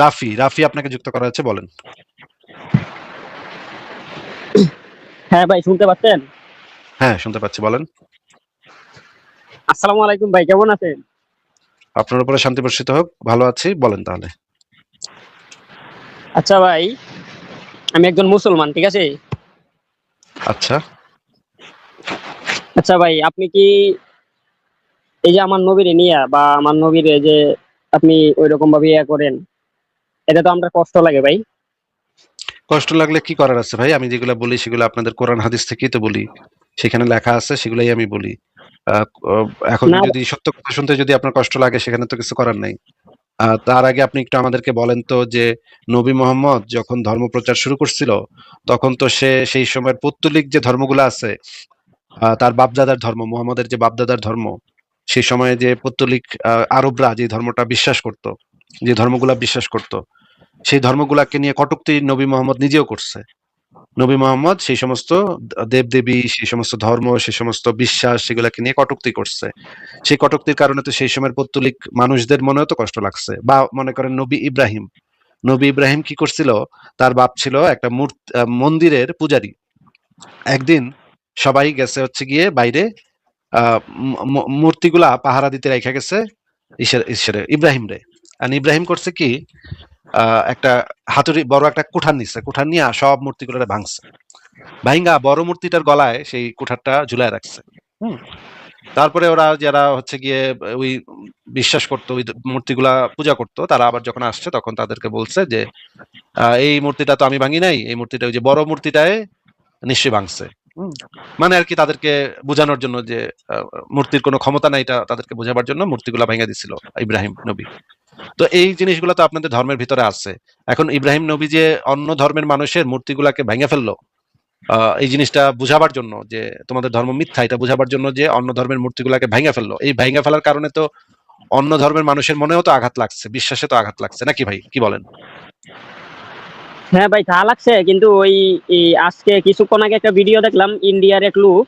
রাফি, রাফি আপনাকে যুক্ত করা হয়েছে বলেন। হ্যাঁ ভাই শুনতে পাচ্ছেন? হ্যাঁ, শুনতে পাচ্ছি বলেন। আসসালামু আলাইকুম ভাই কেমন আছেন? আপনার উপরে শান্তি বর্ষিত হোক। ভালো আছি। বলেন তাহলে। আচ্ছা ভাই, আমি একজন মুসলমান, ঠিক আছে? আচ্ছা। আচ্ছা ভাই, আপনি কি এই যে আমার নবীরে নিয়া বা আমার নবীরে যে আপনি ওই রকম ভাবে ইয়া করেন, এটা তো আমরা কষ্ট লাগে ভাই। কষ্ট লাগলে কি করার আছে ভাই? আমি যেগুলো বলি সেগুলো আপনাদের কোরআন হাদিস থেকেই তো বলি। সেখানে লেখা আছে সেগুলাই আমি বলি। এখন যদি সত্য কথা শুনতে যদি আপনার কষ্ট লাগে সেখানে তো কিছু করার নাই। তার আগে আপনি একটু আমাদেরকে বলেন তো যে নবী মোহাম্মদ যখন ধর্ম প্রচার শুরু করছিল, তখন তো সে সেই সময়ের পৌত্তলিক যে ধর্মগুলো আছে, তার বাপদাদার ধর্ম, মোহাম্মদের যে বাপদাদার ধর্ম, সেই সময়ে যে পৌত্তলিক আরবরা যে ধর্মটা বিশ্বাস করত, যে ধর্মগুলা বিশ্বাস করত, সেই ধর্মগুলাকে নিয়ে কটুক্তি নবী মোহাম্মদ নিজেও করছে। নবী মোহাম্মদ সেই সমস্ত দেব-দেবী, সেই সমস্ত ধর্ম, সেই সমস্ত বিশ্বাস সেগুলাকে নিয়ে কটুক্তি করছে। সেই কটুক্তির কারণে তো সেই সময়ের পৌত্তলিক মানুষদের মনেও তো কষ্ট লাগছে। বা মনে করেন নবী ইব্রাহিম। নবী ইব্রাহিম কি করছিল? তার বাপ ছিল একটা মূর্ত মন্দিরের পূজারী। একদিন সবাই গেছে হচ্ছে গিয়ে বাইরে মূর্তিগুলা পাহারা দিতে রাইখা গেছে ইসের ইসেরে ইব্রাহিমরে। আর ইব্রাহিম করছে কি? একটা হাতুড়ি বড় একটা কুঠার নিচ্ছে কুঠার নিয়ে সব মূর্তিগুলারে ভাঙছে। ভাইঙ্গা বড় মূর্তিটার গলায় সেই কুঠারটা ঝুলায় রাখছে। হুম? তারপরে ওরা যারা হচ্ছে গিয়ে ওই বিশ্বাস করতো ওই মূর্তিগুলা পূজা করতো তারা আবার যখন আসছে তখন তাদেরকে বলছে যে, "এই মূর্তিটা তো আমি ভাঙি নাই। এই মূর্তিটা ওই যে বড় মূর্তিটায় নিশ্চয়ই ভাঙছে।" মানে আরকি তাদেরকে বুঝানোর জন্য যে মূর্তির কোনো ক্ষমতা নাই এটা তাদেরকে বোঝাবার জন্য মূর্তিগুলা ভাইঙ্গা দিছিল ইব্রাহিম নবী। তো এই জিনিসগুলা তো আপনাদের ধর্মের ভিতরে আছে। এখন ইব্রাহিম নবী যে অন্য ধর্মের মানুষের মূর্তিগুলাকে ভাইঙ্গা ফেলল, এই জিনিসটা বুঝাবার জন্য যে তোমাদের ধর্ম মিথ্যা এটা বুঝাবার জন্য যে অন্য ধর্মের মূর্তিগুলাকে ভাইঙ্গা ফেলল। এই ভাইঙ্গা ফেলার কারণে তো অন্য ধর্মের মানুষের মনেও তো আঘাত লাগছে, বিশ্বাসে তো আঘাত লাগছে। নাকি ভাই? কি বলেন? হ্যাঁ ভাই তা লাগছে কিন্তু ওই আজকে কিছুক্ষণ আগে একটা ভিডিও দেখলাম ইন্ডিয়ার এক লোক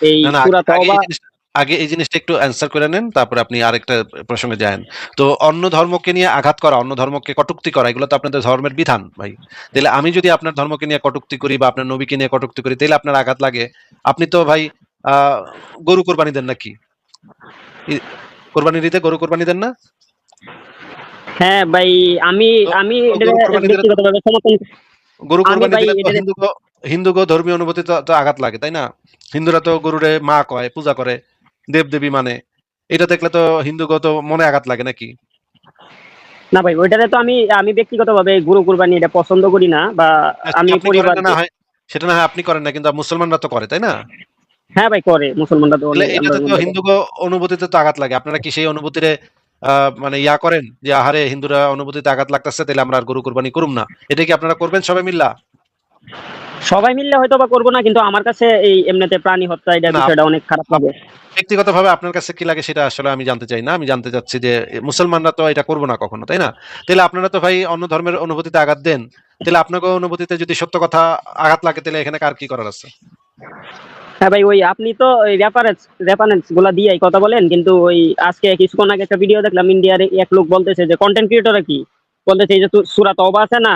এই সূরা তওবা এই জিনিসটা আগে এই জিনিসটা একটু অ্যান্সার করে নেন। তারপরে আপনি আরেকটা প্রসঙ্গে যায়েন। তো অন্য ধর্মকে নিয়ে আঘাত করা, অন্য ধর্মকে কটুক্তি করা এগুলো তো আপনাদের ধর্মের বিধান ভাই। তাইলে আমি যদি আপনার ধর্মকে নিয়ে কটুক্তি করি বা আপনার নবীকে নিয়ে কটুক্তি করি তাহলে আপনার আঘাত লাগে। আপনি তো ভাই গরু কোরবানি দেন নাকি? ই কোরবানির ঈদে গরু কোরবানি দেন না? হ্যাঁ ভাই আমি আমি ব্যক্তিগতভাবে সমর্থন গরু আমি কোরবানি দিলে তো এটারে হিন্দুগ হিন্দুগ ধর্মীয় অনুভূতি তো আঘাত লাগে, তাই না? হিন্দুরা তো গরুরে মা কয়, পূজা করে, দেব-দেবী মানে। এটা দেখলে তো হিন্দুগ তো মনে আঘাত লাগে নাকি? না ভাই ওইটারে তো আমি আমি ব্যক্তিগতভাবে গরু কুরবানি এটা পছন্দ করি না বা আচ্ছা আমি করেন না, হয় সেটা না হয় আপনি করেন না কিন্তু মুসলমানরা তো করে, তাই না? হ্যাঁ ভাই করে মুসলমানরা তো হিন্দুগ অনুভূতিতে তো আঘাত লাগে। আপনারা কি সেই অনুভূতিরে মানে ইয়া করেন যে আহারে হিন্দুরা অনুভূতিতে আঘাত লাগতেছে তাইলে আমরা আর গরু কোরবানি করুম না। এটা কি আপনারা করবেন সবাই মিল্লা? সবাই মিললে হয়তোবা করব না কিন্তু আমার কাছে এই এমনিতে প্রাণী হত্যা এটা বিষয়টা অনেক খারাপ লাগে। ব্যক্তিগতভাবে আপনার কাছে কি লাগে সেটা আসলে আমি জানতে চাই না। আমি জানতে চাচ্ছি যে মুসলমানরা তো এটা করব না কখনো, তাই না? তাহলে আপনারা তো ভাই অন্য ধর্মের অনুভূতিতে আঘাত দেন। তাহলে আপনাকে অনুভূতিতে যদি সত্য কথা আঘাত লাগে তাহলে এখানে কার কি করার আছে? হ্যাঁ ভাই, ওই আপনি তো ওই রেফারেন্স রেফারেন্সগুলা দিয়েই কথা বলেন, কিন্তু ওই আজকে কিছুক্ষণ আগে একটা ভিডিও দেখলাম ইন্ডিয়ার এক লোক বলতেছে যে কন্টেন্ট ক্রিয়েটররা কি? বলতেছে, এই যে সূরা তওবা আছে না,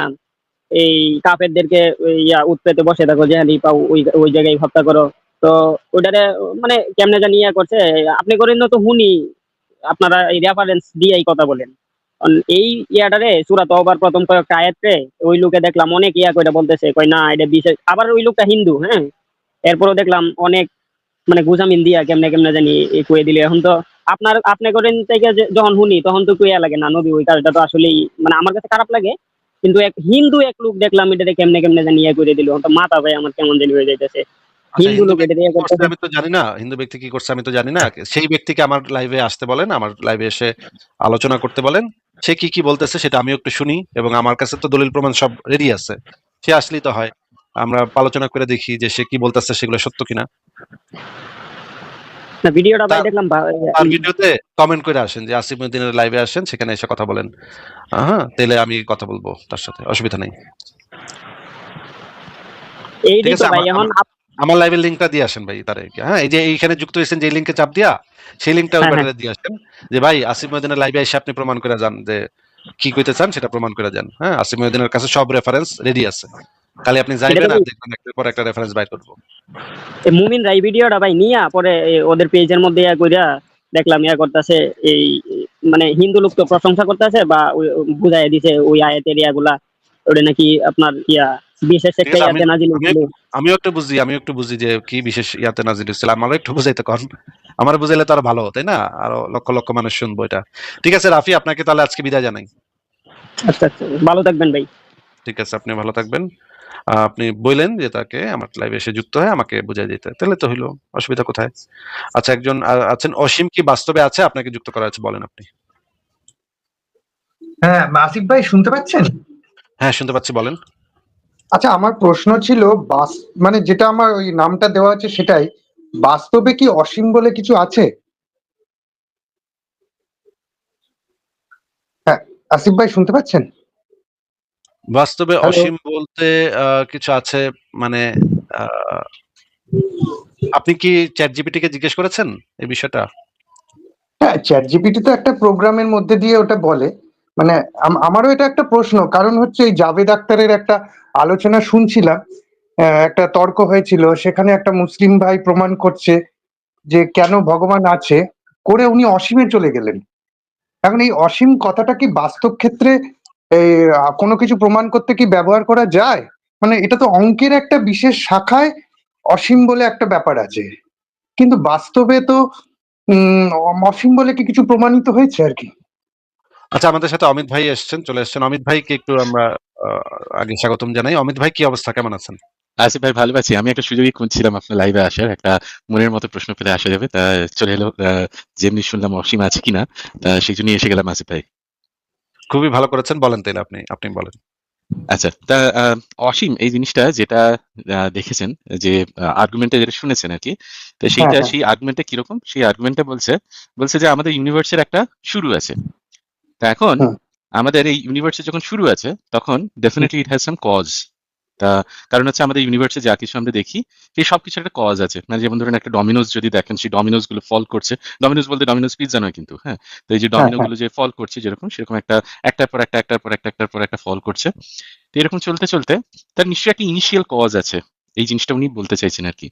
এই কাফেরদেরকে ইয়া উৎপেতে বসে থাকো যেখানেই পাও, ওই ওই জায়গায় হত্যা করো। তো ওইটারে মানে কেমনে জানি ইয়া করছে, আপনি করেন তো হুনি, আপনারা এই রেফারেন্স দিয়েই কথা বলেন। এই ইয়াটারে সূরা তওবার প্রথম কয়েকটা আয়াতে ওই লোকে দেখলাম অনেক ইয়া কইরা বলতেছে কই না, এটা বিশেষ আবার ওই লোকটা হিন্দু হ্যাঁ? এরপরও দেখলাম অনেক মানে গুজামিন দিয়া কেমনে কেমনে জানি কয়ে দিলে এখন তো আপনার আপনি করেন থেকে যখন শুনি তখন তো কুয়া লাগে না নবী ওই কাজটা তো আসলেই মানে আমার কাছে খারাপ লাগে কিন্তু এক হিন্দু এক লোক দেখলাম এটারে কেমনে কেমনে জানি ইয়ে করে দিল তো মাথা ভাই আমার কেমন জানি হয়ে যাইতেছে আচ্ছা হিন্দু লোক এটা দিয়ে কি আমি তো জানি না। হিন্দু ব্যক্তি কি করছে আমি তো জানি না। সেই ব্যক্তিকে আমার লাইভে আসতে বলেন। আমার লাইভে এসে আলোচনা করতে বলেন। সে কি, কি বলতেছে সেটা আমিও একটু শুনি এবং আমার কাছে তো দলিল প্রমাণ সব রেডি আছে। সে আসলেই তো হয়। আমরা আলোচনা করে দেখি যে সে কি বলতেছে সেগুলো সত্য কিনা। না ভিডিওটা ভাই দেখলাম তার ভিডিওতে কমেন্ট করে আসেন যে আসিফ উদ্দিনের লাইভে আসেন সেখানে এসে কথা বলেন। হ্যাঁ, তাইলে আমি কথা বলব তার সাথে। অসুবিধা নাই। এইটাই আছে? ভাই আমার এখন আমার লাইভের লিংকটা দিয়ে আসেন ভাই তারে। হ্যাঁ, এই যে এইখানে যুক্ত হয়েছেন যে লিংকে চাপ দিয়া সেই লিংকটা ওই ব্যাটারে দিয়ে আসেন। যে ভাই আসিফ ময়দানের লাইভে এসে আপনি প্রমাণ করে যান যে কি কইতে চান সেটা প্রমাণ করে যান হ্যাঁ আসিম মহিউদ্দিনের কাছে সব রেফারেন্স রেডি আছে খালি আপনি যাইবেন আর দেখবেন একটার পর একটা রেফারেন্স বাইর করব। এই মুমিন রাই ভিডিওটা ভাই নিয়া পরে ওদের পেজের মধ্যে ইয়া কইরা দেখলাম ইয়া করতেছে এই মানে হিন্দু লোক তো প্রশংসা করতেছে বা বুঝাই দিছে ওই আয়াতের ইয়াগুলা ওটা নাকি আপনার ইয়া বিশেষ একটা আমি- ইয়াতে নাজিল আমি- হয়েছিল আমিও একটু বুঝি আমিও একটু বুঝি যে কি বিশেষ ইয়াতে নাজিল হয়েছিল। আমারও একটু বুঝাইতে কন। আমার বুঝাইলে তো আরও ভালো তাই না? আরও লক্ষ লক্ষ মানুষ শুনব এটা। ঠিক আছে রাফি আপনাকে তাহলে আজকে বিদায় জানাই। আচ্ছা আচ্ছা ভালো থাকবেন ভাই। ঠিক আছে আপনি ভালো থাকবেন। আপনি বললেন যে তাকে আমার লাইভে এসে যুক্ত হয়ে আমাকে বুঝাই দিতে। তাহলে তো হইল অসুবিধা কোথায়? আচ্ছা একজন আছেন অসীম কি বাস্তবে আছে? আপনাকে যুক্ত করা আছে বলেন আপনি। হ্যাঁ আসিফ ভাই শুনতে পাচ্ছেন? হ্যাঁ শুনতে পাচ্ছি বলেন। আচ্ছা আমার প্রশ্ন ছিল বাস মানে যেটা আমার ওই নামটা দেওয়া আছে সেটাই বাস্তবে কি অসীম বলে কিছু আছে? হ্যাঁ আসিফ ভাই শুনতে পাচ্ছেন? বাস্তবে অসীম বলতে কিছু আছে? মানে আপনি কি চ্যাট জিপিটি কে জিজ্ঞেস করেছেন এই বিষয়টা? হ্যাঁ চ্যাট জিপিটি তো একটা প্রোগ্রামের মধ্যে দিয়ে ওটা বলে। মানে আমারও এটা একটা প্রশ্ন। কারণ হচ্ছে এই জাভেদ আক্তারের একটা আলোচনা শুনছিলাম। একটা তর্ক হয়েছিল সেখানে একটা মুসলিম ভাই প্রমাণ করছে যে কেন ভগবান আছে করে উনি অসীমে চলে গেলেন। এখন এই অসীম কথাটা কি বাস্তব ক্ষেত্রে এই, আহ, কোনো কিছু প্রমাণ করতে কি ব্যবহার করা যায়? মানে এটা তো অঙ্কের একটা বিশেষ শাখায় অসীম বলে একটা ব্যাপার আছে। কিন্তু বাস্তবে তো উম অসীম বলে কি কিছু প্রমাণিত হয়েছে আর কি? আচ্ছা আমাদের সাথে অমিত ভাই এসেছেন চলে এসেছেন। অমিত ভাইকে একটু আমরা আহ, আগে স্বাগতম জানাই। অমিত ভাই কি অবস্থা? কেমন আছেন? আসিফ ভাই ভালো আছি। আমি একটা সুযোগই খুঁজছিলাম আপনার লাইভে আসার। একটা মনের মতো প্রশ্ন পেলে আসা যাবে। তা চলে এলো আহ, যেমনি শুনলাম অসীম আছে কিনা তা সেই জন্যই এসে গেলাম আসিফ ভাই। খুবই ভালো করেছেন বলেন তাহলে আপনি আপনি বলেন। আচ্ছা তা আহ, অসীম এই জিনিসটা যেটা দেখেছেন যে আর্গুমেন্টে যেটা শুনেছেন আর কি তো সেইটা হ্যাঁ। সেই আর্গুমেন্টে কীরকম? সেই আর্গুমেন্টে বলছে বলছে যে আমাদের ইউনিভার্সের একটা শুরু আছে। তা এখন আমাদের এই ইউনিভার্সে যখন শুরু আছে তখন definitely it has some cause তা কারণ হচ্ছে আমাদের ইউনিভার্সে যা কিছু আমরা দেখি সেই সব কিছু একটা কজ আছে। মানে যেমন ধরেন একটা ডমিনোজ যদি দেখেন সেই ডমিনোজগুলো ফল করছে। ডমিনোজ বলতে ডমিনোজ পিৎজা নয় কিন্তু হ্যাঁ? তো এই যে ডমিনো গুলো যে ফল করছে যেরকম সেরকম একটা একটার পর একটা একটার পর একটা একটার পর একটা ফল করছে। তো এরকম চলতে চলতে তার নিশ্চয়ই একটা ইনিশিয়াল কজ আছে। এই জিনিসটা উনি বলতে চাইছেন আর কি।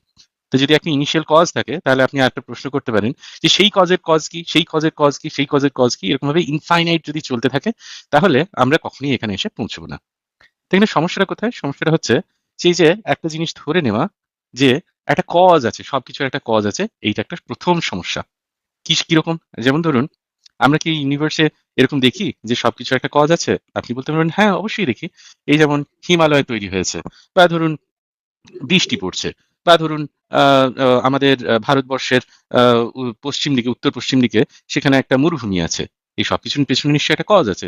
তো যদি একটা ইনিশিয়াল কজ থাকে তাহলে আপনি আরেকটা প্রশ্ন করতে পারেন যে সেই কজের কজ কি সেই কজের কজ কি সেই কজের কজ কি এরকম ভাবে ইনফাইনাইট যদি চলতে থাকে তাহলে আমরা কখনোই এখানে এসে পৌঁছবো না। তো এখানে সমস্যাটা কোথায়? সমস্যাটা হচ্ছে সেই যে একটা জিনিস ধরে নেওয়া যে একটা কজ আছে, সবকিছুর একটা কজ আছে, এইটা একটা প্রথম সমস্যা। কি কীরকম যেমন ধরুন, আমরা কি ইউনিভার্সে এরকম দেখি যে সবকিছু একটা কজ আছে? আপনি বলতে পারবেন হ্যাঁ অবশ্যই দেখি। এই যেমন হিমালয় তৈরি হয়েছে, বা ধরুন বৃষ্টি পড়ছে, বা ধরুন আমাদের ভারতবর্ষের পশ্চিম দিকে, উত্তর পশ্চিম দিকে সেখানে একটা মরুভূমি আছে। এই সবকিছুর পেছনে নিশ্চয়ই একটা কজ আছে।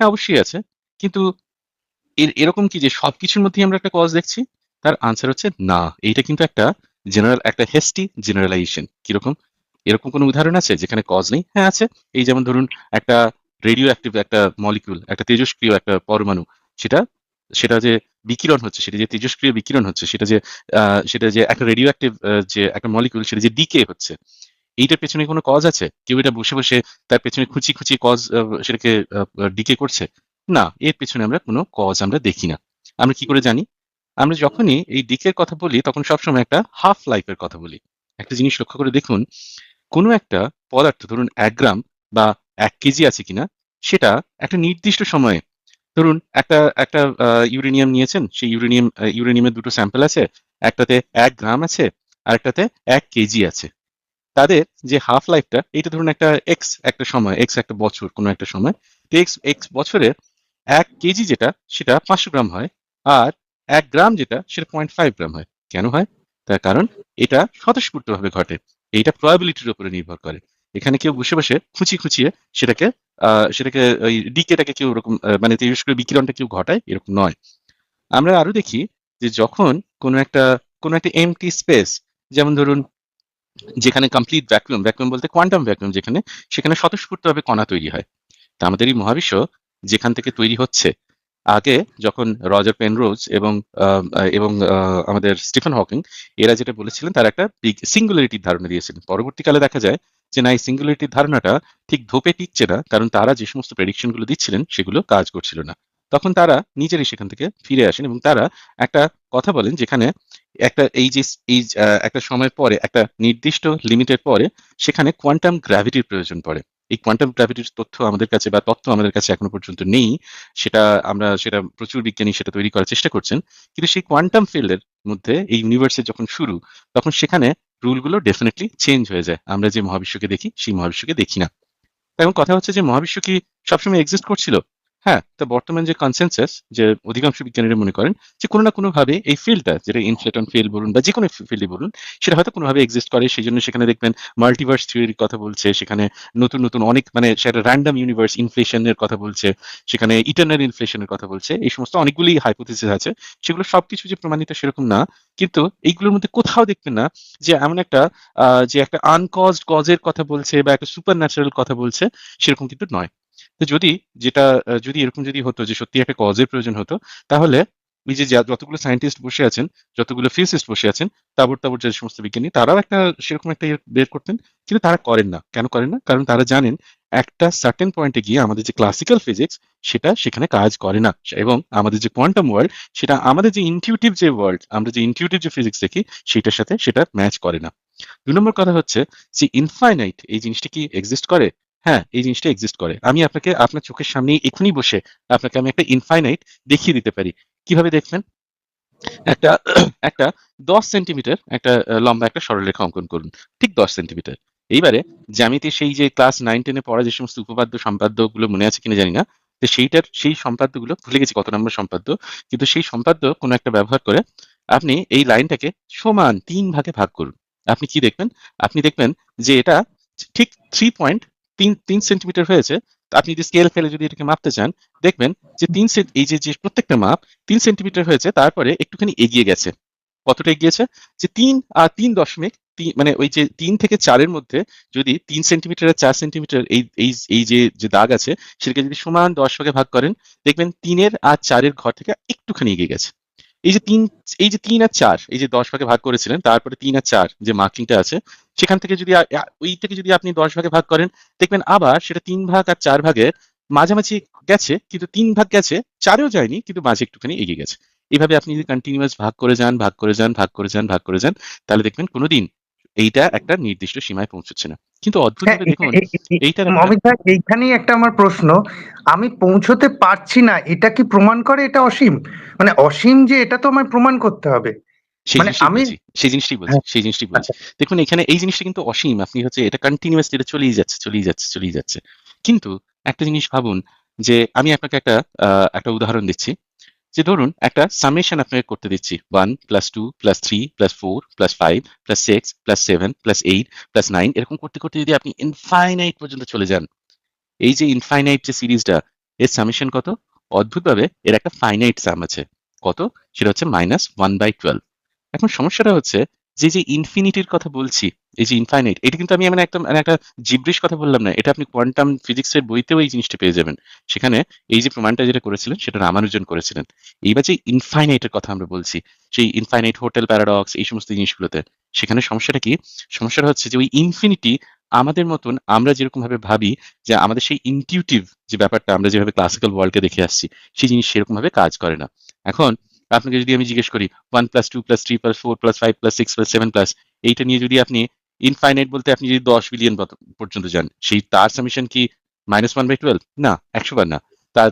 হ্যাঁ অবশ্যই আছে। কিন্তু এরকম কি যে সবকিছুর মধ্যেই আমরা একটা কজ দেখছি? তার আনসার হচ্ছে না। এইটা কিন্তু একটা জেনারেল একটা হেস্টি জেনারেলাইজেশন কীরকম? এরকম কোনো উদাহরণ আছে যেখানে কজ নেই? হ্যাঁ আছে। এই যেমন ধরুন একটা রেডিও অ্যাক্টিভ একটা মলিকিউল একটা তেজস্ক্রিয় একটা পরমাণু, সেটা সেটা যে বিকিরণ হচ্ছে, সেটা যে তেজস্ক্রিয় বিকিরণ হচ্ছে, সেটা যে সেটা যে একটা রেডিও অ্যাক্টিভ যে একটা মলিকিউল সেটা যে ডিকে হচ্ছে, এইটার পেছনে কোনো কজ আছে? কেউ এটা বসে বসে তার পেছনে খুঁচি খুঁচি কজ সেটাকে ডিকে করছে? না, এর পেছনে আমরা কোনো কজ আমরা দেখি না। আমরা কি করে জানি? আমরা যখনই এই ডিকের কথা বলি, তখন সবসময় একটা হাফ লাইফের কথা বলি। একটা জিনিস লক্ষ্য করে দেখুন, কোনো একটা পদার্থ, ধরুন এক গ্রাম বা এক কেজি আছে কিনা, সেটা একটা নির্দিষ্ট সময়ে, ধরুন একটা একটা ইউরেনিয়াম নিয়েছেন, সেই ইউরেনিয়াম ইউরেনিয়ামের দুটো স্যাম্পল আছে, একটাতে এক গ্রাম আছে, আর একটাতে এক কেজি আছে। তাদের যে হাফ লাইফটা এটা ধরুন একটা এক্স একটা সময় এক্স একটা বছর, কোনো একটা সময় এক্স এক্স বছরে এক কেজি যেটা, সেটা পাঁচশো গ্রাম হয়। আর এক গ্রাম যেটা, সেটা পয়েন্ট ফাইভ গ্রাম হয়। কেন হয়? তার কারণ এটা স্বতঃস্ফূর্তভাবে ঘটে। এইটা প্রবাবিলিটির উপরে নির্ভর করে। এখানে কেউ বসে বসে খুঁচি খুঁচিয়ে সেটাকে সেটাকে ওই ডিকেটাকে কেউ ওরকম মানে তেজস্ক্রিয় বিকিরণটা কেউ ঘটায়, এরকম নয়। আমরা আরও দেখি যে যখন কোনো একটা কোনো একটা এমটি স্পেস যেমন ধরুন যেখানে কমপ্লিট ভ্যাকুয়াম ভ্যাকুয়াম বলতে কোয়ান্টাম ভ্যাকুয়াম যেখানে, সেখানে স্বতঃস্ফূর্তভাবে কণা তৈরি হয়। তা আমাদের এই মহাবিশ্ব যেখান থেকে তৈরি হচ্ছে। আগে যখন রজার পেনরোজ এবং এবং আমাদের স্টিফেন হকিং, এরা যেটা বলেছিলেন, তারা একটা সিঙ্গুলারিটির ধারণা দিয়েছিলেন। পরবর্তীকালে দেখা যায় যে, না, এই সিঙ্গুলারিটির ধারণাটা ঠিক ধোপে টিকছে না, কারণ তারা যে সমস্ত প্রেডিকশনগুলো দিচ্ছিলেন, সেগুলো কাজ করছিল না। তখন তারা নিজেরাই সেখান থেকে ফিরে আসেন এবং তারা একটা কথা বলেন যেখানে একটা এই যে, এই একটা সময়ের পরে, একটা নির্দিষ্ট লিমিটের পরে, সেখানে কোয়ান্টাম গ্র্যাভিটির প্রয়োজন পড়ে। এই কোয়ান্টাম গ্র্যাভিটির তথ্য আমাদের কাছে বা তথ্য আমাদের কাছে এখনও পর্যন্ত নেই, সেটা আমরা, সেটা প্রচুর বিজ্ঞানী সেটা তৈরি করার চেষ্টা করছেন, কিন্তু সেই কোয়ান্টাম ফিল্ডের মধ্যে এই ইউনিভার্সের যখন শুরু, তখন সেখানে রুলগুলো ডেফিনেটলি চেঞ্জ হয়ে যায়। আমরা যে মহাবিশ্বকে দেখি, সেই মহাবিশ্বকে দেখি না। এবং কথা হচ্ছে যে মহাবিশ্ব কি সবসময় এক্সিস্ট করছিল? হ্যাঁ তা বর্তমান যে কনসেনসাস যে অধিকাংশ বিজ্ঞানীরা মনে করেন যে কোনো না কোনো ভাবে এই ফিল্ডটা যেটা ইনফ্লেটন ফিল্ড বলুন বা যে কোনো ফিল্ডই বলুন, সেটা হয়তো কোনোভাবে এক্সিস্ট করে। সেই জন্য সেখানে দেখবেন মাল্টিভার্স থিওরির কথা বলছে, সেখানে নতুন নতুন অনেক মানে সেটা র্যান্ডাম ইউনিভার্স ইনফ্লেশনের কথা বলছে, সেখানে ইটারনাল ইনফ্লেশনের কথা বলছে। এই সমস্ত অনেকগুলি হাইপোথিসিস আছে, সেগুলো সবকিছু যে প্রমাণিত সেরকম না। কিন্তু এইগুলোর মধ্যে কোথাও দেখবেন না যে এমন একটা যে একটা আনকজড কজের কথা বলছে বা একটা সুপার ন্যাচারাল কথা বলছে, সেরকম কিন্তু নয়। তো যদি যেটা যদি এরকম যদি হতো যে সত্যি একটা কজের প্রয়োজন হতো, তাহলে এই যে যতগুলো সায়েন্টিস্ট বসে আছেন, যতগুলো ফিজিস্ট বসে আছেন তাবর তাবর যে সমস্ত বিজ্ঞানী, তারাও একটা সেরকম একটা ইয়ে বের করতেন, কিন্তু তারা করেন না। কেন করেন না? কারণ তারা জানেন একটা সার্টেন পয়েন্টে গিয়ে আমাদের যে ক্লাসিক্যাল ফিজিক্স সেটা সেখানে কাজ করে না। এবং আমাদের যে কোয়ান্টাম ওয়ার্ল্ড সেটা আমাদের যে ইনটিউটিভ যে ওয়ার্ল্ড আমরা যে ইনটিউটিভ যে ফিজিক্স দেখি সেটার সাথে সেটা ম্যাচ করে না। দুই নম্বর কথা হচ্ছে যে ইনফাইনাইট এই জিনিসটা কি এক্সিস্ট করে? হ্যাঁ এই জিনিসটা এক্সিস্ট করে। আমি আপনাকে আপনার চোখের সামনে এখনই বসে আপনাকে আমি একটা ইনফাইনাইট দেখিয়ে দিতে পারি। কীভাবে দেখবেন একটা একটা দশ সেন্টিমিটার একটা লম্বা একটা সরলরেখা অঙ্কন করুন। ঠিক দশ সেন্টিমিটার এইবারে জ্যামিতি সেই যে ক্লাস নাইন টেনে পড়া যে সমস্ত উপপাদ্য সম্পাদ্যগুলো মনে আছে কিনা জানি না। তো সেইটার, সেই সম্পাদ্যগুলো, ভুলে গেছি কত নম্বর সম্পাদ্য, কিন্তু সেই সম্পাদ্য কোনো একটা ব্যবহার করে আপনি এই লাইনটাকে সমান তিন ভাগে ভাগ করুন। আপনি কি দেখবেন? আপনি দেখবেন যে এটা ঠিক থ্রি পয়েন্ট তিন তিন সেন্টিমিটার হয়েছে আপনি যদি স্কেল ফেলে যদি এটাকে মাপতে চান, দেখবেন যে তিন এই যে যে প্রত্যেকটা মাপ, তিন সেন্টিমিটার হয়েছে, তারপরে একটুখানি এগিয়ে গেছে। কতটা এগিয়েছে? যে তিন আর তিন দশমিক মানে ওই যে তিন থেকে চারের মধ্যে যদি তিন সেন্টিমিটার আর চার সেন্টিমিটার এই এই এই যে যে দাগ আছে, সেটাকে যদি সমান দশ ভাগে ভাগ করেন, দেখবেন তিনের আর চারের ঘর থেকে একটুখানি এগিয়ে গেছে। এই যে তিন, এই যে তিন আর চার, এই যে দশ ভাগে ভাগ করেছিলেন, তারপরে তিন আর চার যে মার্কিংটা আছে, সেখান থেকে যদি ওই থেকে যদি আপনি দশ ভাগে ভাগ করেন, দেখবেন আবার সেটা তিন ভাগ আর চার ভাগের মাঝামাঝি গেছে, কিন্তু তিন ভাগ গেছে, চারেও যায়নি, কিন্তু মাঝে একটুখানি এগিয়ে গেছে। এভাবে আপনি যদি কন্টিনিউয়াস ভাগ করে যান, ভাগ করে যান, ভাগ করে যান, ভাগ করে যান, তাহলে দেখবেন কোনোদিন এইটা একটা নির্দিষ্ট সীমায় পৌঁছচ্ছে না। কিন্তু হ্যাঁ, অদ্ভুতভাবে দেখুন এ- এ- এইটার অমিত ভাই এইখানেই একটা আমার প্রশ্ন। আমি পৌঁছতে পারছি না এটা কি প্রমাণ করে এটা অসীম? মানে অসীম যে এটা তো আমায় প্রমাণ করতে হবে। সেই মানে জিনিসটাই আমি- বলছি সেই জিনিসটাই বলছি হ্যাঁ, সেই জিনিসটাই বলছি। দেখুন এখানে এই জিনিসটা কিন্তু অসীম আপনি হচ্ছে এটা কন্টিনিউয়াস এটা চলেই যাচ্ছে চলেই যাচ্ছে চলেই যাচ্ছে। কিন্তু একটা জিনিস ভাবুন যে আমি আপনাকে একটা আহ, একটা উদাহরণ দিচ্ছি। যে ধরুন, একটা সামেশন আপনাকে করতে দিচ্ছি। One plus two plus three plus four plus five plus six plus seven plus eight plus nine এরকম করতে করতে যদি আপনি ইনফাইনাইট পর্যন্ত চলে যান, এই যে ইনফাইনাইট যে সিরিজটা, এর সামেশন কত? অদ্ভুতভাবে এর একটা ফাইনাইট সাম আছে। কত? সেটা হচ্ছে মাইনাস ওয়ান বাই টুয়েলভ এখন সমস্যাটা হচ্ছে যে যে ইনফিনিটির কথা বলছি, এই যে ইনফাইনাইট এটা কিন্তু আমি মানে একদম মানে একটা জিব্রিশ কথা বললাম না, এটা আপনি কোয়ান্টাম ফিজিক্সের বইতেও এই জিনিসটা পেয়ে যাবেন। সেখানে এই যে প্রমাণটা যেটা করেছিলেন, সেটা রামানুজন করেছিলেন। এইবার যে ইনফাইনাইটের কথা আমরা বলছি, সেই ইনফাইনাইট হোটেল প্যারাডক্স এই সমস্ত জিনিসগুলোতে, সেখানে সমস্যাটা কি? সমস্যাটা হচ্ছে যে ওই ইনফিনিটি আমাদের মতন আমরা যেরকম ভাবে ভাবি যে আমাদের সেই ইনটিউটিভ যে ব্যাপারটা, আমরা যেভাবে ক্লাসিক্যাল ওয়ার্ল্ডকে দেখে আসছি, সেই জিনিস সেরকম ভাবে কাজ করে না। এখন আপনাকে যদি আমি জিজ্ঞেস করি one plus two plus three plus four plus five plus six plus seven plus এইটা নিয়ে যদি আপনি ইনফাইনাইট বলতে আপনি যদি দশ বিলিয়ন পর্যন্ত যান সেই তার সামিশন কি মাইনাস ওয়ান বাই টুয়েলভ না একশো বার না।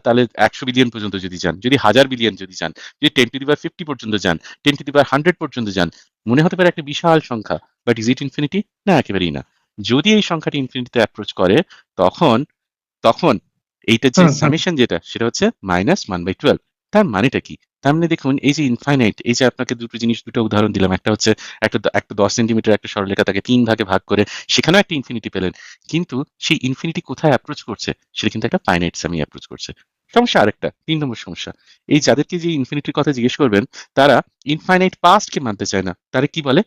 তাহলে একশো বিলিয়ন পর্যন্ত যদি যান যদি হাজার বিলিয়ন যদি যান যদি ten to the power fifty পর্যন্ত যান ten to the power hundred পর্যন্ত যান মনে হতে পারে একটা বিশাল সংখ্যা বাট ইজ ইট ইনফিনিটি না একেবারেই না। যদি এই সংখ্যাটি ইনফিনিটিতে অ্যাপ্রোচ করে তখন তখন এইটা যে হুম, হুম। সামেশন যেটা সেটা হচ্ছে মাইনাস ওয়ান বাই টুয়েলভ তার মানেটা কি? তার মানে দেখুন, এই যে ইনফাইনাইট এই যে আপনাকে দুটো জিনিস, দুটো উদাহরণ দিলাম। একটা হচ্ছে একটা একটা দশ সেন্টিমিটার একটা সরলরেখা, তাকে তিন ভাগে ভাগ করে সেখানেও একটা ইনফিনিটি পেলেন। কিন্তু সেই ইনফিনিটি কোথায় অ্যাপ্রোচ করছে? সেটা কিন্তু একটা ফাইনাইট সামি অ্যাপ্রোচ করছে। সমস্যা আরেকটা, তিন নম্বর সমস্যা। এই যাদেরকে যে ইনফিনিটির কথা জিজ্ঞেস করবেন, তারা ইনফাইনাইট পাস্টকে মানতে চায় না। তারা কি বলে?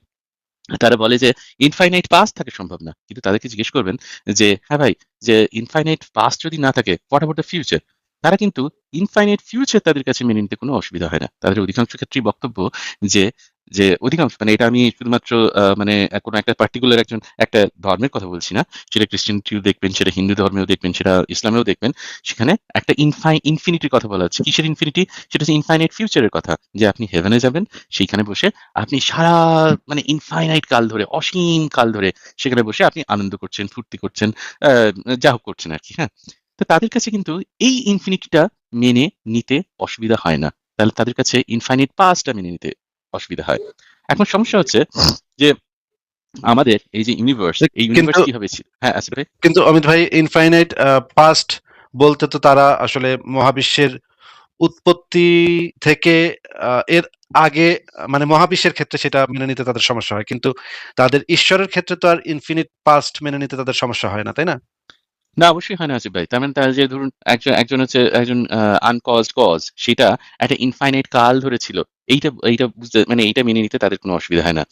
তারা বলে যে ইনফাইনাইট পাস্ট থাকে সম্ভব না। কিন্তু তাদেরকে জিজ্ঞেস করবেন যে হ্যাঁ ভাই, যে ইনফাইনাইট পাস্ট যদি না থাকে হোয়াট অ্যাবাউট দ্য ফিউচার তারা কিন্তু ইনফাইনাইট ফিউচার তাদের কাছে মেনে নিতে কোনো অসুবিধা হয় না। তাদের অধিকাংশ ক্ষেত্রেই বক্তব্য যে যে অধিকাংশ মানে এটা আমি শুধুমাত্র মানে কোনো একটা পার্টিকুলার একজন, একটা ধর্মের কথা বলছি না। সেটা ক্রিশ্চিয়ানিটিও দেখবেন, সেটা হিন্দু ধর্মেও দেখবেন, সেটা ইসলামেও দেখবেন। সেখানে একটা ইনফাই ইনফিনিটির কথা বলা হচ্ছে। কিসের ইনফিনিটি সেটা হচ্ছে ইনফাইনাইট ফিউচারের কথা। যে আপনি হেভেনে যাবেন, সেইখানে বসে আপনি সারা মানে ইনফাইনাইট কাল ধরে, অসীম কাল ধরে, সেখানে বসে আপনি আনন্দ করছেন, ফুর্তি করছেন যা হোক করছেন আর কি হ্যাঁ? তো তাদের কাছে কিন্তু এই ইনফিনিটিটা মেনে নিতে অসুবিধা হয় না। তাহলে তাদের কাছে ইনফাইনিট পাস্টটা মেনে নিতে অসুবিধা হয়। এখন সমস্যা হচ্ছে যে আমাদের এই যে ইউনিভার্স এই ইউনিভার্স কীভাবে ছিল? হ্যাঁ আসিফ ভাই? কিন্তু অমিত ভাই ইনফাইনাইট পাস্ট বলতে তো তারা আসলে মহাবিশ্বের উৎপত্তি থেকে আহ, এর আগে মানে মহাবিশ্বের ক্ষেত্রে সেটা মেনে নিতে তাদের সমস্যা হয়। কিন্তু তাদের ঈশ্বরের ক্ষেত্রে তো আর ইনফিনিট পাস্ট মেনে নিতে তাদের সমস্যা হয় না তাই না? না, অবশ্যই হয় না ভাই। তার মানে তার যে ধরুন একজন একজন হচ্ছে একজন আনকজড কজ সেটা একটা ইনফাইনাইট কাল ধরে ছিল। এইটা এইটা বুঝতে মানে এইটা মেনে নিতে তাদের কোনো অসুবিধা হয় না।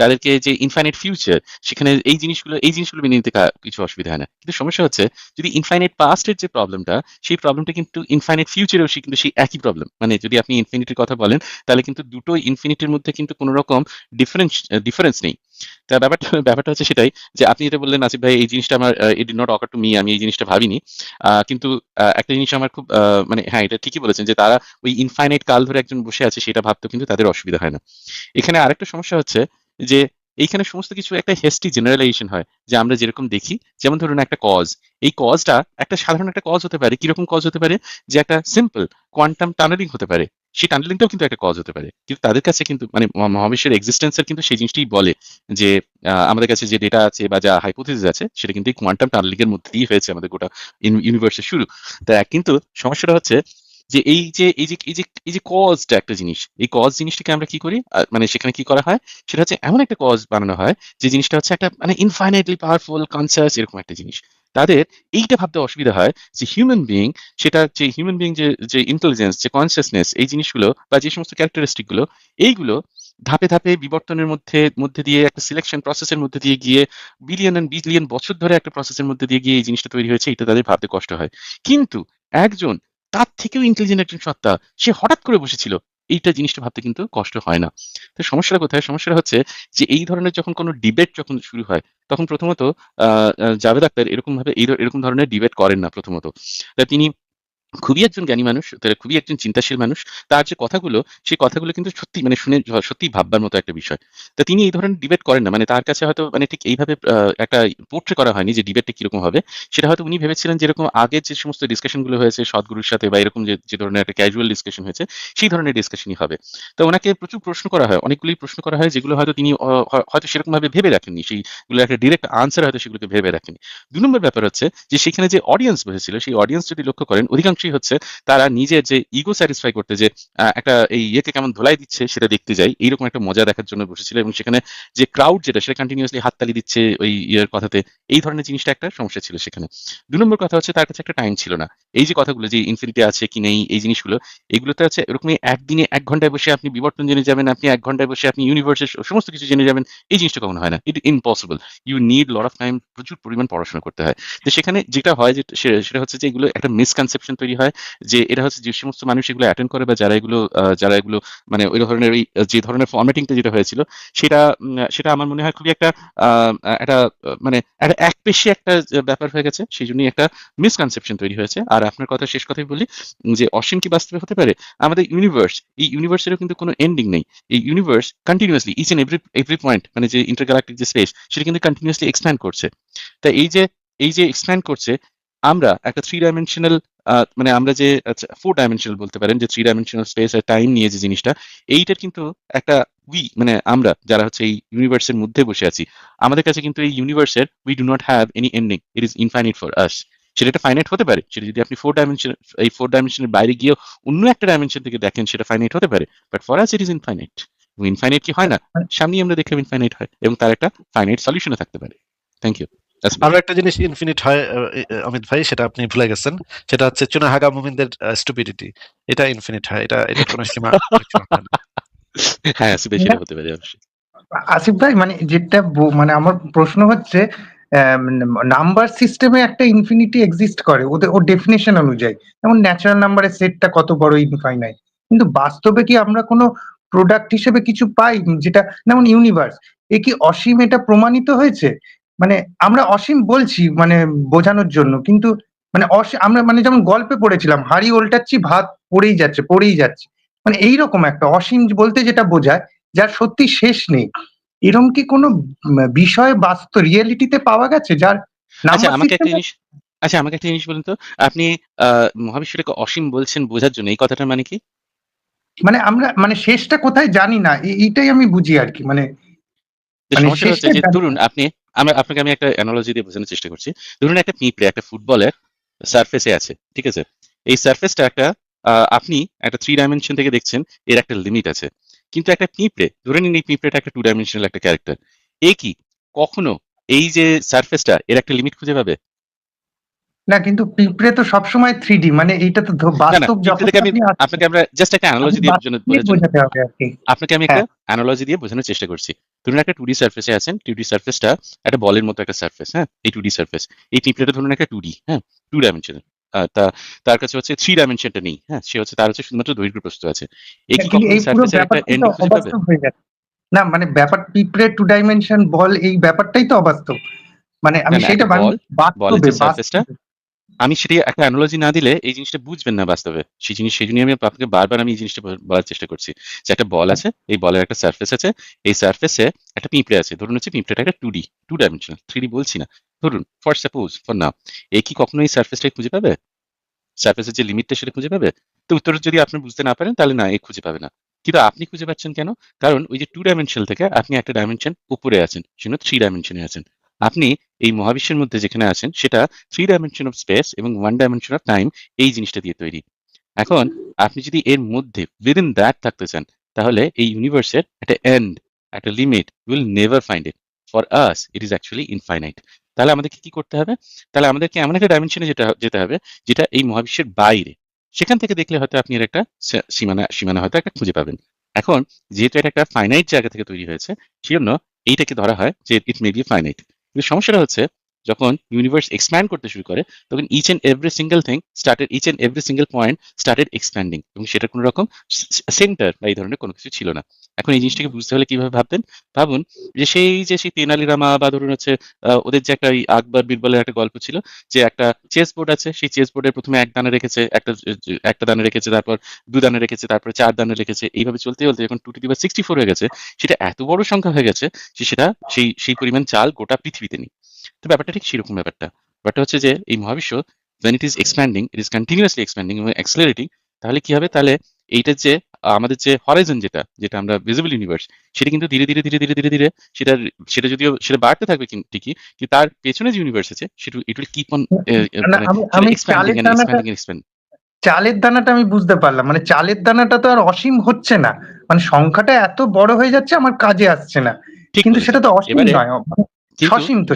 তাদেরকে যে ইনফাইনাইট ফিউচার সেখানে এই জিনিসগুলো এই জিনিসগুলো মেনে নিতে কিছু অসুবিধা হয় না। কিন্তু সমস্যা হচ্ছে, যদি ইনফাইনাইট পাস্টের যে প্রবলেমটা সেই প্রবলেমটা কিন্তু ইনফাইনাইট ফিউচারেও সে কিন্তু সেই একই প্রবলেম মানে যদি আপনি ইনফিনিটির কথা বলেন, তাহলে কিন্তু দুটো ইনফিনিটির মধ্যে কিন্তু কোনো রকম ডিফারেন্স ডিফারেন্স নেই। তা ব্যাপারটা ব্যাপারটা হচ্ছে সেটাই যে আপনি এটা বললেন আসিফ ভাই, এই জিনিসটা আমার it did not occur to me আমি এই জিনিসটা ভাবিনি। কিন্তু একটা জিনিস আমার খুব মানে হ্যাঁ এটা ঠিকই বলেছেন যে তারা ওই ইনফাইনাইট কাল ধরে একজন বসে আছে, সেটা ভাবতেও কিন্তু তাদের অসুবিধা হয় না। এখানে আরেকটা সমস্যা হচ্ছে যে, এইখানে সমস্ত কিছু একটা হেস্টি জেনারেলাইজেশন হয়, যে আমরা যেরকম দেখি, যেমন ধরুন একটা কজ এই কজটা একটা সাধারণ একটা কজ হতে পারে। কীরকম কজ হতে পারে? যে একটা সিম্পল কোয়ান্টাম টানেলিং হতে পারে। সেই টানেলিংটাও কিন্তু একটা কজ হতে পারে। কিন্তু তাদের কাছে কিন্তু মানে মহা- মহাবিশ্বের এক্সিস্টেন্সের কিন্তু সেই জিনিসটাই বলে যে আমাদের কাছে যে ডেটা আছে বা যা হাইপোথিস আছে, সেটা কিন্তু এই কোয়ান্টাম টানেলিং এর মধ্যে দিয়ে হয়েছে আমাদের গোটা ইউনিভার্সের শুরু। তা কিন্তু সমস্যাটা হচ্ছে যে এই যে এই যে এই যে এই যে কজটা একটা জিনিস, এই কজ জিনিসটাকে আমরা কি করি? মানে সেখানে কি করা হয়? সেটা হচ্ছে এমন একটা কজ বানানো হয়, যে জিনিসটা হচ্ছে একটা মানে ইনফাইনাইটলি পাওয়ারফুল কনসিয়াস এরকম একটা জিনিস। তাদের এইটা ভাবতে অসুবিধা হয় যে হিউম্যান বিইং সেটা যে হিউম্যান বিইং যে যে ইন্টেলিজেন্স যে কনসিয়াসনেস এই জিনিসগুলো বা যে সমস্ত ক্যারেক্টারিস্টিকগুলো, এইগুলো ধাপে ধাপে বিবর্তনের মধ্যে মধ্যে দিয়ে একটা সিলেকশন প্রসেসের মধ্যে দিয়ে গিয়ে বিলিয়ন এন্ড বিলিয়ন বছর ধরে একটা প্রসেসের মধ্যে দিয়ে গিয়ে এই জিনিসটা তৈরি হয়েছে এটা তাদের ভাবতে কষ্ট হয়। কিন্তু একজন তার থেকেও ইন্টেলিজেন্ট একজন সত্তা। সে হঠাৎ করে বসেছিল। এইটা জিনিসটা ভাবতে কিন্তু কষ্ট হয় না। তো সমস্যাটা কোথায়? সমস্যাটা হচ্ছে যে এই ধরনের যখন কোনো ডিবেট যখন শুরু হয়, তখন প্রথমত, আহ জাভেদ আক্তার এরকম ভাবে এরকম ধরনের ডিবেট করেন না প্রথমত। তিনি খুবই একজন জ্ঞানী মানুষ তার খুবই একজন চিন্তাশীল মানুষ, তার যে কথাগুলো, সেই কথাগুলো কিন্তু সত্যি মানে শুনে সত্যি ভাববার মতো একটা বিষয়। তা তিনি এই ধরনের ডিবেট করেন না মানে তার কাছে হয়তো মানে ঠিক এইভাবে একটা পোর্ট্রে করা হয়নি যে ডিবেটটা কীরকম হবে। সেটা হয়তো উনি ভেবেছিলেন যেরকম আগের যে সমস্ত ডিসকাশনগুলো হয়েছে সদ্গুরুর সাথে বা এরকম যে ধরনের একটা ক্যাজুয়াল ডিসকাশন হয়েছে, সেই ধরনের ডিসকাশনই হবে। তো ওনাকে প্রচুর প্রশ্ন করা হয় অনেকগুলি প্রশ্ন করা হয়, যেগুলো হয়তো তিনি হয়তো সেরকম ভাবে ভেবে রাখেননি, সেইগুলো একটা ডিরেক্ট আনসার হয়তো সেগুলোকে ভেবে রাখেনি দুই নম্বর ব্যাপার হচ্ছে যে, সেখানে যে অডিয়েন্স বসেছিল, সেই অডিয়েন্স যদি লক্ষ্য করেন অধিকাংশই হচ্ছে, তারা নিজের যে ইগো স্যাটিসফাই করতে যে একটা এই ইয়েকে কেমন ধোলাই দিচ্ছে সেটা দেখতে যাই, এইরকম একটা মজা দেখার জন্য বসেছিল এবং সেখানে যে ক্রাউড যেটা, সেটা কন্টিনিউয়াসলি হাততালি দিচ্ছে ওই ইয়ের কথাতে, এই ধরনের জিনিসটা একটা সমস্যা ছিল সেখানে। দুই নম্বর কথা হচ্ছে তার কাছে একটা টাইম ছিল না। এই যে কথাগুলো যে ইনফিনিটি আছে কি নেই, এই জিনিসগুলো, এগুলোতে আছে এরকমই একদিনে এক ঘন্টায় বসে আপনি বিবর্তন জেনে যাবেন, আপনি এক ঘন্টায় বসে আপনি ইউনিভার্সের সমস্ত কিছু জেনে যাবেন, এই জিনিসটা কখনো হয় না। It impossible you need lot of time প্রচুর পরিমাণ পড়াশোনা করতে হয়। তো সেখানে যেটা হয় যে সেটা হচ্ছে যে এগুলো একটা মিসকনসেপশন তৈরি হয় যে এটা হচ্ছে যে সমস্ত মানুষ এগুলো অ্যাটেন্ড করে বা যারা এগুলো যারা এগুলো মানে ওই ধরনের যে ধরনের ফরম্যাটিংটা যেটা হয়েছিল, সেটা সেটা আমার মনে হয় খুবই একটা একটা মানে একটা একপেশে একটা ব্যাপার হয়ে গেছে। সেই জন্যই একটা মিসকনসেপশন তৈরি হয়েছে। আর আপনার কথা শেষ কথাই বলি, যে অসীম কি বাস্তবে হতে পারে? আমাদের ইউনিভার্স এই ইউনিভার্সেরও কিন্তু কোনো এন্ডিং নেই। এই universe continuously each and every every point মানে যে ইন্টারগ্যালাক্টিক যে স্পেস সেটা কিন্তু কন্টিনিউয়াসলি এক্সপ্যান্ড করছে। তা এই যে এই যে এক্সপ্যান্ড করছে আমরা একটা থ্রি ডাইমেনশনাল মানে আমরা যে ফোর ডাইমেনশনাল বলতে পারেন, যে থ্রি ডাইমেনশনাল স্পেস আর টাইম নিয়ে যে জিনিসটা, এইটার কিন্তু একটা উই মানে আমরা যারা হচ্ছে এই ইউনিভার্সের মধ্যে বসে আছি, আমাদের কাছে কিন্তু এই ইউনিভার্সের we do not have any ending it is infinite for us সেটা একটা ফাইনাইট হতে পারে। সেটা যদি আপনি ফোর ডাইমেনশন এই ফোর ডাইমেনশনের বাইরে গিয়ে অন্য একটা ডাইমেনশন থেকে দেখেন, সেটা ফাইনাইট হতে পারে। But for us it is infinite infinite কি হয় না? সামনেই আমরা দেখলাম ইনফাইনাইট হয় এবং তার একটা ফাইনাইট সলিউশনও থাকতে পারে। থ্যাংক ইউ আরও একটা জিনিস ইনফিনিট হয় অমিত ভাই সেটা আপনি ভুলে গেছেন। সেটা হচ্ছে চুনাহাগা মুমিনদের স্টুপিডিটি এটা ইনফিনিট হয় এটা এটা কোনো সীমা হয় না। আসলে সেটা হতে পারে আসিফ ভাই মানে যেটা মানে আমার প্রশ্ন হচ্ছে নাম্বার সিস্টেমে একটা ইনফিনিটি এক্সিস্ট করে ওদের ওর ডেফিনেশন অনুযায়ী। যেমন ন্যাচারাল নাম্বারের সেটটা কত বড় ইনফাইনাইট কিন্তু বাস্তবে কি আমরা কোনো প্রোডাক্ট হিসেবে কিছু পাই যেটা যেমন ইউনিভার্স এ কি অসীম এটা প্রমাণিত হয়েছে? মানে আমরা অসীম বলছি মানে বোঝানোর জন্য কিন্তু মানে আমরা মানে যেমন গল্পে পড়েছিলাম হাড়ি উল্টাচ্ছি ভাত পড়েই যাচ্ছে পড়েই যাচ্ছে। মানে এইরকম একটা অসীম বলতে যেটা বোঝায় যার সত্যি শেষ নেই। এরকম কি কোনো বিষয় বাস্তব রিয়েলিটিতে পাওয়া গেছে যার আচ্ছা আমাকে একটা জিনিস আচ্ছা আমাকে একটা জিনিস বলুন তো আপনি আহ মহাবিশ্বটাকে অসীম বলছেন বোঝার জন্য এই কথাটার মানে কি? মানে আমরা মানে শেষটা কোথায় জানি না এইটাই আমি বুঝি আর কি মানে মানে ধরুন আপনি আমরা আপনাকে আমি একটা অ্যানালজি দিয়ে বোঝানোর চেষ্টা করছি। ধরুন একটা পিঁপড়ে একটা ফুটবলের সারফেসে আছে ঠিক আছে? এই সারফেসটা একটা আপনি একটা থ্রি ডাইমেনশন থেকে দেখছেন এর একটা লিমিট আছে। কিন্তু একটা পিঁপড়ে ধরে নিন এই পিঁপড়েটা একটা টু ডাইমেনশনাল একটা ক্যারেক্টার এ কি কখনো এই যে সারফেসটা এর একটা লিমিট খুঁজে পাবে? না কিন্তু পিঁপড়ে তো সবসময় থ্রি ডি মানে এইটা তো বাস্তব আমি আপনাকে আমরা জাস্ট একটা অ্যানালজি দিয়ে বোঝানোর আপনাকে আমি একটা অ্যানালজি দিয়ে বোঝানোর চেষ্টা করছি। ধরুন একটা টু ডি সার্ফেসে আছেন টু ডি সার্ফেসটা একটা বলের মতো একটা সার্ফেস হ্যাঁ? এই টু ডি সার্ফেস এই পিঁপড়েটা ধরুন একটা টু ডি হ্যাঁ? টু ডাইমেনশন তা তার কাছে হচ্ছে থ্রি ডাইমেনশনটা নেই হ্যাঁ? সে হচ্ছে তার হচ্ছে শুধুমাত্র দৈর্ঘ্য প্রস্থ আছে। এই কি কখনো সার্ফেসের একটা এন্ড না মানে ব্যাপার পিঁপড়ে টু ডাইমেনশন বল এই ব্যাপারটাই তো অবাস্তব। মানে আমি সেটা বল, বাস্তবে সার্ফেসটা। আমি সেটি একটা অ্যানালজি না দিলে এই জিনিসটা বুঝবেন না বাস্তবে। সেই জিনিস সেই জন্য আমি আপনাকে বারবার আমি এই জিনিসটা বলার চেষ্টা করছি যে একটা বল আছে, এই বলের একটা সার্ফেস আছে, এই সার্ফেসে একটা পিঁপড়ে আছে। ধরুন হচ্ছে পিঁপড়েটা একটা two D two dimensional three D বলছি না। ধরুন ফর সাপোজ ফর না এ কি কখনো এই সার্ফেসটাই খুঁজে পাবে? সার্ফেসের যে লিমিটটা সেটা খুঁজে পাবে? তো উত্তর যদি আপনি বুঝতে না পারেন, তাহলে না, এ খুঁজে পাবে না। কিন্তু আপনি খুঁজে পাচ্ছেন কেন? কারণ ওই যে টু ডাইমেনশনাল থেকে আপনি একটা ডাইমেনশন উপরে আছেন সেজন্য থ্রি ডাইমেনশনে আছেন। আপনি এই মহাবিশ্বের মধ্যে যেখানে আছেন, সেটা থ্রি ডাইমেনশন অফ স্পেস এবং ওয়ান ডাইমেনশন অফ টাইম এই জিনিসটা দিয়ে তৈরি। এখন আপনি যদি এর মধ্যে উইদিন দ্যাট থাকতে চান, তাহলে এই ইউনিভার্সের একটা এন্ড একটা limit will never find it for us it is actually infinite তাহলে আমাদেরকে কি করতে হবে? তাহলে আমাদেরকে এমন একটা ডাইমেনশনে যেটা, যেতে হবে, যেটা এই মহাবিশ্বের বাইরে। সেখান থেকে দেখলে হয়তো আপনি এর একটা সীমানা সীমানা হয়তো একটা খুঁজে পাবেন। এখন যেহেতু এটা একটা ফাইনাইট জায়গা থেকে তৈরি হয়েছে, সেজন্য এইটাকে ধরা হয় যে ইট মে বি ফাইনাইট কিন্তু সমস্যাটা হচ্ছে যখন ইউনিভার্স এক্সপ্যান্ড করতে শুরু করে, তখন each and every single thing started each and every single point started expanding এবং সেটা কোনো রকম সেন্টার বা এই ধরনের কোনো কিছু ছিল না। এখন এই জিনিসটাকে বুঝতে হলে কীভাবে ভাবতেন ভাবুন যে সেই যে সেই তেনালি রামা বা ধরুন হচ্ছে ওদের যে একটা আকবর বীরবলের একটা গল্প ছিল, যে একটা চেস বোর্ড আছে, সেই চেস বোর্ডের প্রথমে এক দানে রেখেছে, একটা একটা দানে রেখেছে, তারপর দু দানে রেখেছে, তারপর চার দানে রেখেছে, এইভাবে চলতে চলতে যখন two to the power sixty four হয়ে গেছে, সেটা এত বড় সংখ্যা হয়ে গেছে যে সেটা সেই সেই পরিমাণ চাল গোটা পৃথিবীতে নেই। তো ব্যাপারটা ঠিক সেরকম ব্যাপারটা। ব্যাপারটা হচ্ছে যে এই মহাবিশ্ব when it is expanding it is continuously expanding এবং accelerating তাহলে কি হবে? তাহলে এইটার যে আমাদের যে হরাইজন যেটা যেটা আমরা ভিজিবল ইউনিভার্স সেটা কিন্তু ধীরে ধীরে ধীরে ধীরে ধীরে ধীরে সেটা সেটা যদিও সেটা বাড়তে থাকবে ঠিকই কিন্তু তার পেছনে যে ইউনিভার্স আছে সেটা it will keep on expanding চালের দানাটা এক্সপ্যান্ডিং এক্সপ্যান্ড আমি বুঝতে পারলাম মানে চালের দানাটা তো আর অসীম হচ্ছে না মানে সংখ্যাটা এত বড় হয়ে যাচ্ছে আমার কাজে আসছে না। ঠিক কিন্তু সেটা তো অসীম নয় সসীম তো।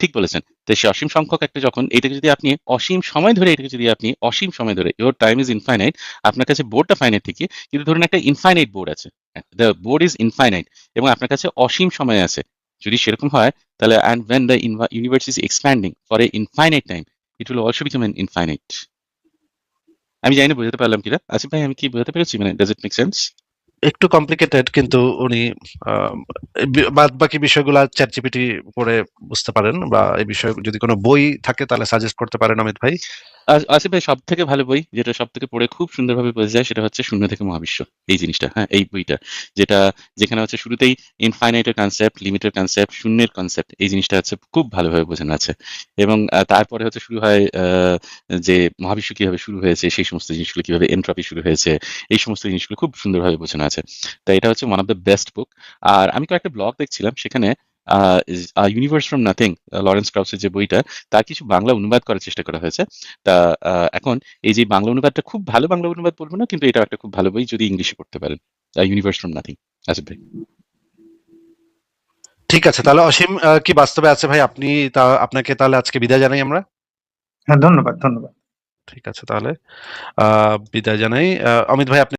ঠিক বলেছেন। তো সে অসীম সংখ্যক একটা যখন, এটাকে যদি আপনি অসীম সময় ধরে, এটাকে যদি আপনি অসীম সময় ধরে ইওর টাইম ইজ ইনফাইনাইট আপনার কাছে বোর্ডটা ফাইনাইট ঠিকই, কিন্তু ধরুন একটা ইনফাইনাইট বোর্ড আছে। দ্য বোর্ড ইজ ইনফাইনাইট এবং আপনার কাছে অসীম সময় আছে। যদি সেরকম হয়, তাহলে and when the universe is expanding for a infinite time it will also become an infinite আমি জানি না, বোঝাতে পারলাম কিনা? আসিফ ভাই, আমি কি বোঝাতে পেরেছি? মানে ডাজ ইট মেক সেন্স একটু কমপ্লিকেটেড কিন্তু উনি বাদ বাকি বিষয়গুলো চ্যাট জিপিটি পড়ে বুঝতে পারেন বা এই বিষয়ে, যদি কোনো বই থাকে তাহলে সাজেস্ট করতে পারেন অমিত ভাই। আস- আসিফ ভাই সব থেকে ভালো বই যেটা সব থেকে পড়ে খুব সুন্দরভাবে বোঝা যায় সেটা হচ্ছে শূন্য থেকে মহাবিশ্ব, এই জিনিসটা হ্যাঁ এই বইটা। যেটা, যেখানে হচ্ছে শুরুতেই ইনফাইনাইটের কনসেপ্ট লিমিটের কনসেপ্ট শূন্যের কনসেপ্ট এই জিনিসটা হচ্ছে খুব ভালোভাবে বোঝানো আছে। এবং তারপরে হচ্ছে শুরু হয় যে মহাবিশ্ব কীভাবে শুরু হয়েছে, সেই সমস্ত জিনিসগুলো কীভাবে এন্ট্রপি শুরু হয়েছে, এই সমস্ত জিনিসগুলো খুব সুন্দরভাবে বোঝানো আছে। তাই এটা হচ্ছে one of the best book আর আমি কয়েকটা ব্লগ দেখছিলাম সেখানে ইউনিভার্স ফ্রম নাথিং লরেন্স ক্রাউসের যে বইটা তার কিছু বাংলা অনুবাদ করার চেষ্টা করা হয়েছে। তা এখন এই যে বাংলা অনুবাদটা খুব ভালো বাংলা অনুবাদ বলব না কিন্তু এটা একটা খুব ভালো বই যদি ইংলিশে পড়তে পারেন। ইউনিভার্স ফ্রম নাথিং আসিফ ভাই। ঠিক আছে তাহলে অসীম আহ, কি বাস্তবে আছে ভাই? আপনি তা আপনাকে তাহলে আজকে বিদায় জানাই আমরা? হ্যাঁ ধন্যবাদ ধন্যবাদ। ঠিক আছে তাহলে আহ বিদায় জানাই। আহ, অমিত ভাই আপনি